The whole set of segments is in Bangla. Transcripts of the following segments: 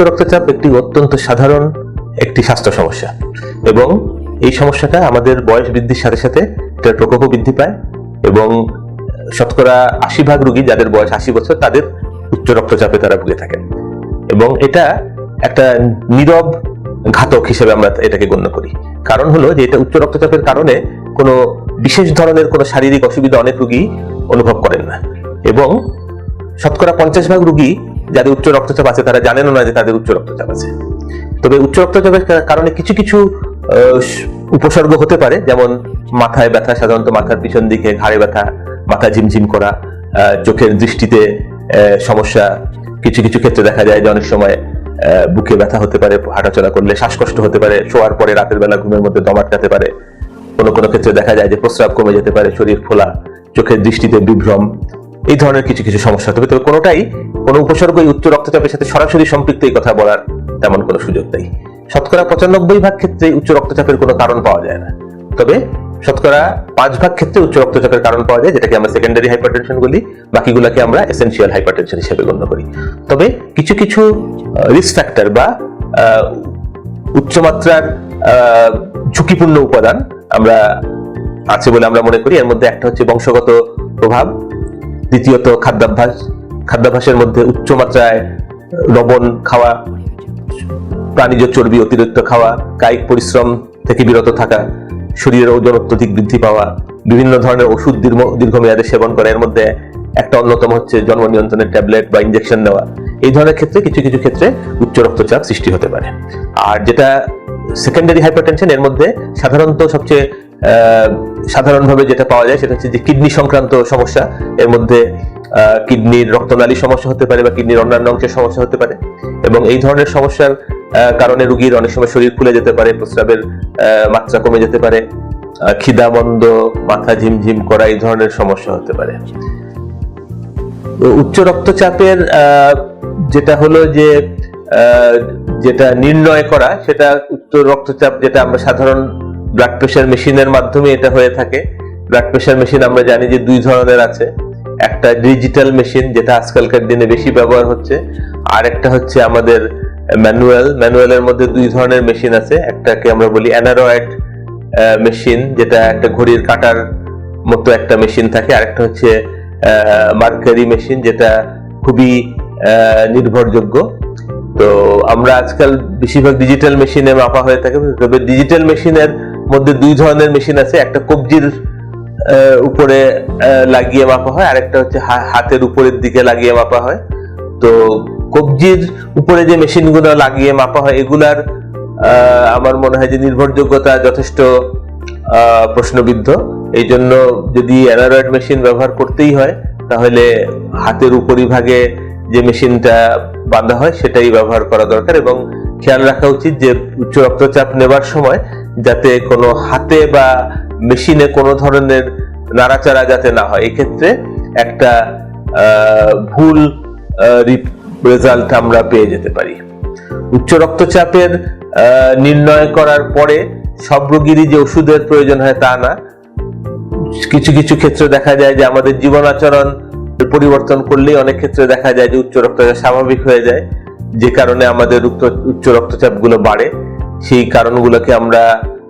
রক্তচাপ একটি অত্যন্ত সাধারণ একটি স্বাস্থ্য সমস্যা। এবং এই সমস্যাটা আমাদের বয়স বৃদ্ধির সাথে সাথে এটার প্রকোপও বৃদ্ধি পায় এবং শতকরা আশি ভাগ রুগী যাদের বয়স আশি বছর, তাদের উচ্চ রক্তচাপে তারা ভুগে থাকেন। এবং এটা একটা নীরব ঘাতক হিসেবে আমরা এটাকে গণ্য করি। কারণ হলো যে এটা উচ্চ রক্তচাপের কারণে কোনো বিশেষ ধরনের কোনো শারীরিক অসুবিধা অনেক রোগী অনুভব করেন না। এবং শতকরা পঞ্চাশ ভাগ রোগী যাদের উচ্চ রক্তচাপ আছে, তারা জানেনও না যে তাদের উচ্চ রক্তচাপ আছে। তবে উচ্চ রক্তচাপের কারণে কিছু কিছু উপসর্গ হতে পারে, যেমন মাথায় ব্যথা, সাধারণত মাথার পিছন দিকে ঘাড়ে ব্যথা, মাথা ঝিমঝিম করা চোখের দৃষ্টিতে সমস্যা। কিছু কিছু ক্ষেত্রে দেখা যায় যে অনেক সময় বুকে ব্যথা হতে পারে, হাঁটাচলা করলে শ্বাসকষ্ট হতে পারে, শোয়ার পরে রাতের বেলা ঘুমের মধ্যে দম আটকাতে পারে। কোনো কোনো ক্ষেত্রে দেখা যায় যে প্রস্রাব কমে যেতে পারে, শরীর ফোলা, চোখের দৃষ্টিতে বিভ্রম এই ধরনের কিছু কিছু সমস্যা। তবে তবে কোনোটাই, কোনো উপসর্গ এই উচ্চ রক্তচাপের সাথে সরাসরি সম্পৃক্ত এই কথা বলার তেমন কোনো সুযোগ নেই। শতকরা পঁচানব্বই ভাগ ক্ষেত্রে উচ্চ রক্তচাপের কোনো কারণ পাওয়া যায় না। তবে শতকরা পাঁচ ভাগ ক্ষেত্রে উচ্চ রক্তচাপের কারণ পাওয়া যায়, যেটাকে আমরা সেকেন্ডারি হাইপারটেনশন বলি। বাকিগুলোকে আমরা এসেনশিয়াল হাইপারটেনশন হিসেবে গণ্য করি। তবে কিছু কিছু রিস্ক ফ্যাক্টর বা উচ্চমাত্রার ঝুঁকিপূর্ণ উপাদান আমরা আছে বলে আমরা মনে করি। এর মধ্যে একটা হচ্ছে বংশগত প্রভাব দ্বিতীয়ত খাদ্যাভ্যাস। খাদ্যাভ্যাসের মধ্যে উচ্চ মাত্রায় লবণ খাওয়া, প্রাণীজ চর্বি অতিরিক্ত খাওয়া, কায়িক পরিশ্রম থেকে বিরত থাকা, শরীরের ওজন অত্যধিক বৃদ্ধি পাওয়া, বিভিন্ন ধরনের ওষুধ দীর্ঘ, দীর্ঘমেয়াদে সেবন করা। এর মধ্যে একটা অন্যতম হচ্ছে জন্ম নিয়ন্ত্রণের ট্যাবলেট বা ইঞ্জেকশন নেওয়া। এই ধরনের ক্ষেত্রে কিছু কিছু ক্ষেত্রে উচ্চ রক্তচাপ সৃষ্টি হতে পারে। আর যেটা সেকেন্ডারি হাইপারটেনশন এর মধ্যে সাধারণত সবচেয়ে সাধারণভাবে যেটা পাওয়া যায় সেটা হচ্ছে যে কিডনি সংক্রান্ত সমস্যা, এর মধ্যে কিডনির রক্তনালী সমস্যা হতে পারে বা কিডনির অন্যান্য অংশের সমস্যা হতে পারে। এবং এই ধরনের সমস্যার কারণে রুগীর অনেক সময় শরীর ফুলে যেতে পারে, প্রস্রাবের মাত্রা কমে যেতে পারে খিদামন্দ মাথা ঝিমঝিম করা, এই ধরনের সমস্যা হতে পারে। উচ্চ রক্তচাপের যেটা হলো যে যেটা নির্ণয় করা, সেটা উচ্চ রক্তচাপ যেটা আমরা সাধারণ ব্লাড প্রেশার মেশিনের মাধ্যমে এটা হয়ে থাকে। ব্লাড প্রেশার মেশিন আমরা জানি যে দুই ধরনের আছে। একটা ডিজিটাল মেশিন যেটা আজকালকার দিনে বেশি ব্যবহার হচ্ছে, আর একটা হচ্ছে আমাদের ম্যানুয়াল ম্যানুয়ালের মধ্যে দুই ধরনের মেশিন আছে। একটাকে আমরা বলি অ্যানারয়েড মেশিন যেটা একটা ঘড়ির কাটার মতো একটা মেশিন থাকে। আরেকটা হচ্ছে মার্কারি মেশিন যেটা খুবই নির্ভরযোগ্য। তো আমরা আজকাল বেশিরভাগ ডিজিটাল মেশিনে মাপা হয়ে থাকে। তবে ডিজিটাল মেশিনের মধ্যে দুই ধরনের মেশিন আছে, একটা কবজির উপরে লাগিয়ে মাপা হয়, আরেকটা হচ্ছে হাতের উপরের দিকে লাগিয়ে মাপা হয়। তো কবজির উপরে যে মেশিনগুলো লাগিয়ে মাপা হয়, এগুলার আমার মনে হয় যে নির্ভরযোগ্যতা যথেষ্ট প্রশ্নবিদ্ধ। এই জন্য যদি অ্যানারয়েড মেশিন ব্যবহার করতেই হয়, তাহলে হাতের উপরিভাগে যে মেশিনটা বাঁধা হয়, সেটাই ব্যবহার করা দরকার। এবং খেয়াল রাখা উচিত যে উচ্চ রক্তচাপ নেবার সময় যাতে কোনো হাতে বা মেশিনে কোনো ধরনের নাড়াচাড়া যাতে না হয়। এক্ষেত্রে একটা ভুল রেজাল্ট আমরা পেয়ে যেতে পারি। উচ্চ রক্তচাপের নির্ণয় করার পরে সব রোগীরই যে ওষুধের প্রয়োজন হয় তা না। কিছু কিছু ক্ষেত্রে দেখা যায় যে আমাদের জীবন আচরণ পরিবর্তন করলেই অনেক ক্ষেত্রে দেখা যায় যে উচ্চ রক্তচাপ স্বাভাবিক হয়ে যায়। যে কারণে আমাদের উচ্চ- উচ্চ রক্তচাপগুলো বাড়ে। সেই কারণগুলোকে আমরা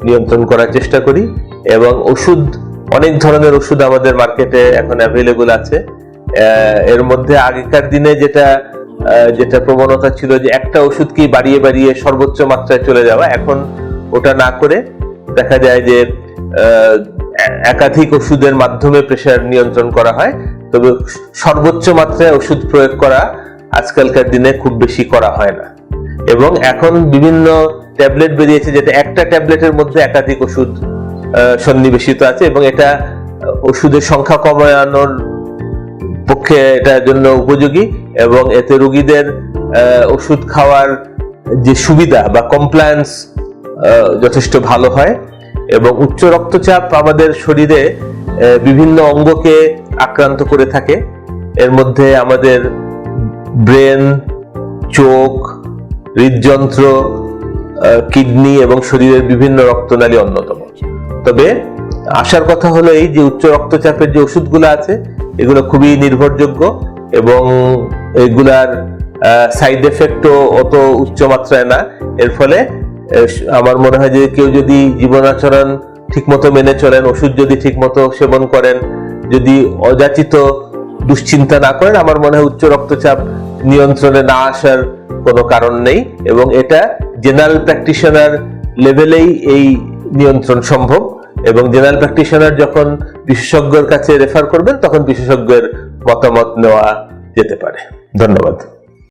নিয়ন্ত্রণ করার চেষ্টা করি এবং ওষুধ, অনেক ধরনের ওষুধ আমাদের মার্কেটে এখন অ্যাভেলেবল আছে। এর মধ্যে আগেকার দিনে যেটা যেটা প্রবণতা ছিল যে একটা ওষুধকেই বাড়িয়ে বাড়িয়ে সর্বোচ্চ মাত্রায় চলে যাওয়া, এখন ওটা না করে দেখা যায় যে একাধিক ওষুধের মাধ্যমে প্রেশার নিয়ন্ত্রণ করা হয়। তবে সর্বোচ্চ মাত্রায় ওষুধ প্রয়োগ করা আজকালকার দিনে খুব বেশি করা হয় না। এবং এখন বিভিন্ন ট্যাবলেট বেরিয়েছে যেটা একটা ট্যাবলেটের মধ্যে একাধিক ওষুধ সন্নিবেশিত আছে এবং এটা ওষুধের সংখ্যা কমানোর পক্ষে এটার জন্য উপযোগী এবং এতে রোগীদের ওষুধ খাওয়ার যে সুবিধা বা কমপ্লায়েন্স যথেষ্ট ভালো হয় এবং উচ্চ রক্তচাপ আমাদের শরীরে বিভিন্ন অঙ্গকে আক্রান্ত করে থাকে। এর মধ্যে আমাদের ব্রেন, চোখ, হৃদযন্ত্র কিডনি এবং শরীরের বিভিন্ন রক্তনালী অন্যতম। তবে আসার কথা হলো এই যে উচ্চ রক্তচাপের যে ওষুধগুলো আছে, এগুলো খুবই নির্ভরযোগ্য এবং এগুলার সাইড এফেক্টও অত উচ্চ মাত্রায় না। এর ফলে আমার মনে হয় যে কেউ যদি জীবনাচরণ ঠিকমতো মেনে চলেন, ওষুধ যদি ঠিকমতো সেবন করেন, যদি অযাচিত দুশ্চিন্তা না করেন, আমার মনে হয় উচ্চ রক্তচাপ নিয়ন্ত্রণে না আসার কোনো কারণ নেই এবং এটা জেনারেল প্র্যাকটিশনার লেভেলেই এই নিয়ন্ত্রণ সম্ভব এবং জেনারেল প্র্যাকটিশনার যখন বিশেষজ্ঞের কাছে রেফার করবেন, তখন বিশেষজ্ঞের মতামত নেওয়া যেতে পারে। ধন্যবাদ।